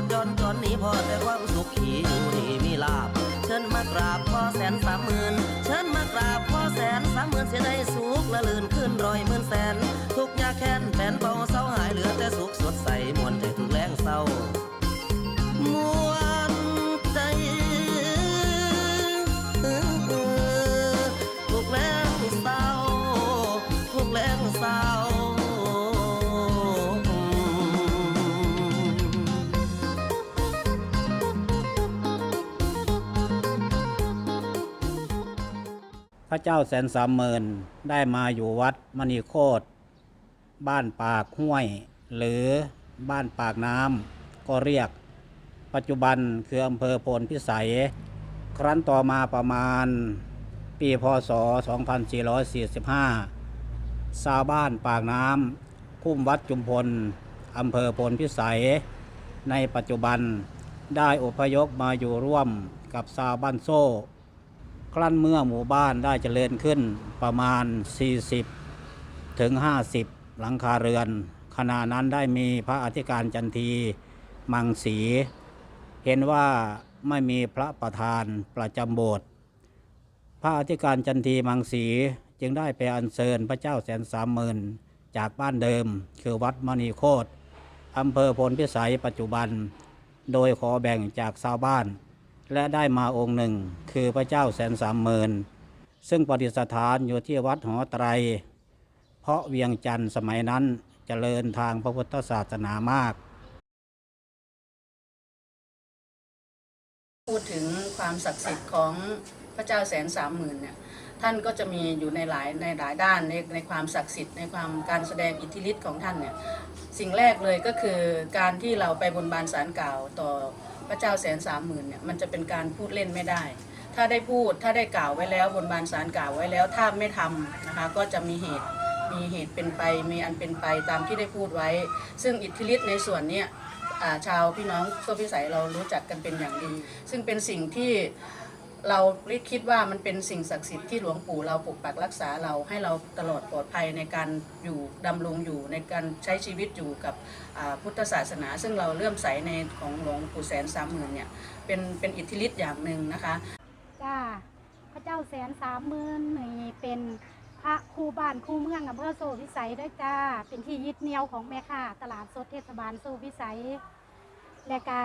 ดจนจนนี้พอแต่ความสุขที่อยู่นี่มีลาบ เชิญมากราบพ่อแสนสามหมื่นเชิญมากราบพ่อแสนสามหมื่นเสียได้สุขละลื่นขึ้นรอยหมื่นแสน ทุกยาแค้นแผ่นเบาเศร้าหายเหลือแต่สุขสดใสมวนใจทุกแรงเศร้ามว พระเจ้าแสนสามหมื่นได้มาอยู่วัดมณีโคตร บ้านปากห้วย หรือบ้านปากน้ำก็เรียก ปัจจุบันคืออำเภอโพนพิสัย ครั้นต่อมาประมาณปีพศ 2445 ชาวบ้านปากน้ำคุ้มวัดจุมพลอำเภอโพนพิสัย ในปัจจุบันได้อพยพมาอยู่ร่วมกับชาวบ้านโซ่ ครั้นเมื่อหมู่บ้านได้เจริญขึ้นประมาณ 40 ถึง 50 หลังคาเรือน ขณะนั้นได้มีพระอธิการจันทีมังสี เห็นว่าไม่มีพระประธานประจำโบสถ์พระอธิการจันทีมังสีจึงได้ไปอัญเชิญพระเจ้าแสนสามหมื่นจากบ้านเดิม คือวัดมณีโคตรอำเภอพลพิสัยปัจจุบัน โดยขอแบ่งจากชาวบ้าน และได้มาองค์หนึ่ง คือพระเจ้าแสนสามหมื่นซึ่งประดิษฐานอยู่ที่วัดหอไตร เพราะเวียงจันทร์สมัยนั้นเจริญทางพระพุทธศาสนามาก พูดถึงความศักดิ์สิทธิ์ของพระเจ้าแสนสามหมื่นเนี่ยท่านก็จะมีอยู่ในหลายในหลายด้านในในความศักดิ์สิทธิ์ในความการแสดงอิทธิฤทธิ์ของท่านเนี่ยสิ่งแรกเลยก็คือการที่เราไปบนบานสารกล่าวต่อ พระเจ้าแสนสามหมื่นเนี่ยมันจะเป็นการพูดเล่นไม่ได้ ถ้าได้พูดถ้าได้กล่าวไว้แล้วบนบานสารกล่าวไว้แล้วถ้าไม่ทำนะคะก็จะมีเหตุมีเหตุเป็นไปมีอันเป็นไปตามที่ได้พูดไว้ ซึ่งอิทธิฤทธิ์ในส่วนเนี้ยชาวพี่น้องโซพิสัยเรารู้จักกันเป็นอย่างดี ซึ่งเป็นสิ่งที่ เราคิดว่ามันเป็นสิ่งศักดิ์สิทธิ์ที่หลวงปู่เราปกปักรักษาเราให้เราตลอดปลอดภัยในการอยู่ดำรงอยู่ในการใช้ชีวิตอยู่กับพุทธศาสนา ซึ่งเราเลื่อมใสในของหลวงปู่แสนสามหมื่นเนี่ยเป็นเป็นอิทธิฤทธิ์อย่างหนึ่งนะคะจ้าพระเจ้าแสนสามหมื่นนี่เป็นพระคู่บ้านคู่เมืองอำเภอโซวิสัยด้วยจ้าเป็นที่ยึดเหนี่ยวของแม่ค้าตลาดสดเทศบาลโซวิสัยและก็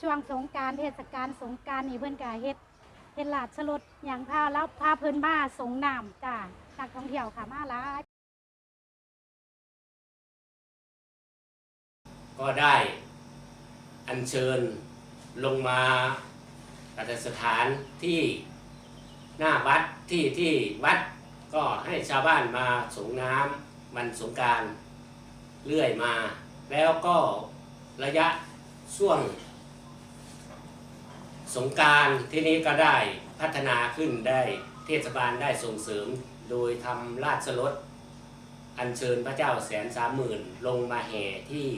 ช่วงสงการเทศกาลสงการนี่เพื่อนกาเฮ็ด เฮ็ดลาดชลดอย่างพาแล้วพาเพิ่นมาสงน้ำจ้านักท่องเที่ยวค่ะมาหลายก็ได้อัญเชิญลงมาประดิษฐานที่หน้าวัดที่ที่วัดก็ให้ชาวบ้านมาสงน้ำมันสงการเรื่อยมา แล้วก็ระยะช่วง สงการที่นี้ก็ได้พัฒนาขึ้นได้เทศบาลได้ส่งเสริม โดยทำราชรถอัญเชิญพระเจ้าแสนสามหมื่นลงมาแห่ที่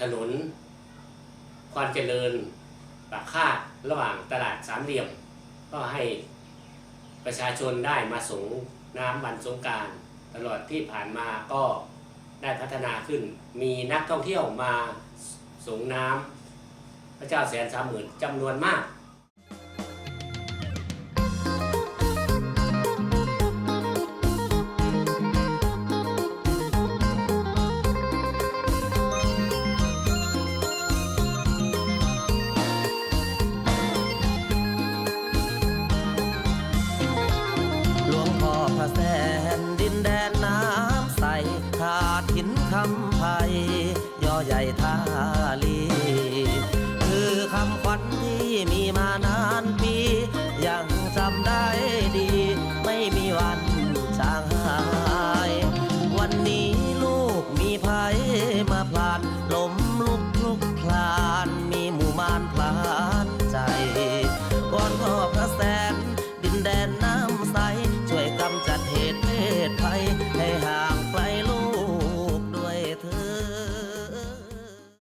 ถนนความเจริญปากคาดระหว่างตลาดสามเหลี่ยม ก็ให้ประชาชนได้มาสงน้ำวันสงการตลอดที่ผ่านมาก็ได้พัฒนาขึ้น มีนักท่องเที่ยวมาสงน้ำ พระเจ้าแสนสามหมื่นจำนวนมากหลวงพ่อพระแสนดินแดนน้ำใสขาดหินคำไพยย่อใหญ่ท่า me, man.